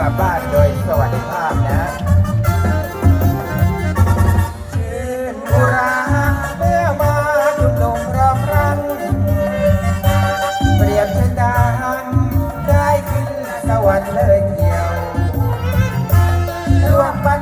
ลับบ้านโดยสวัสดิภาพนะชื่นอุราเมื่อมาทุกลงรอบรันเปรียบเชดางได้ขึ้นสวรรค์เลยเกี่ยวรวมปัน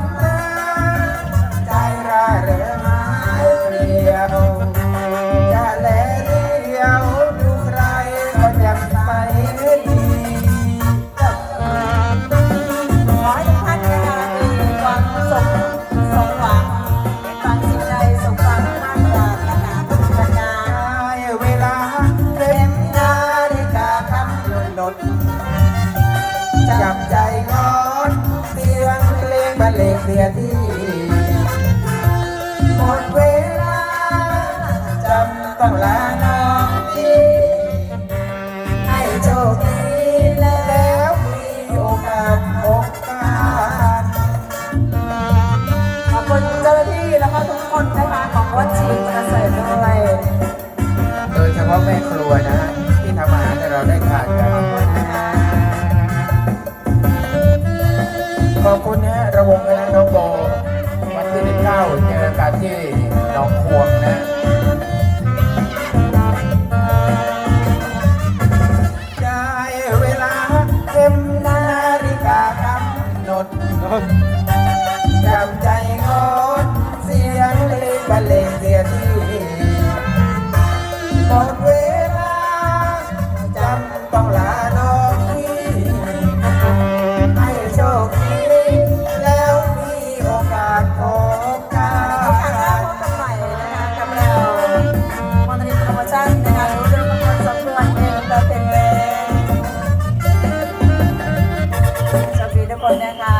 เสียทีหมดเวลาจำต้องลาน้องพี่ให้โชคดีแล้วมีโอกาสพบกันขอบคุณเจ้าหน้าที่แล้วก็ทุกคนนะคะของวัดชีประเสริฐด้วยโดยเฉพาะแม่ครัวนะ ที่ทำอาหารให้เราได้ทานกันขอบคุณนะระวงคณะ น้องโบวันที่19เจอกันที่หนองควงนะได้เวลาเต็มนาฬิกากนดจำใจงดเสียงเลยบรรเลงเสียที่บอกเว คนนะคะ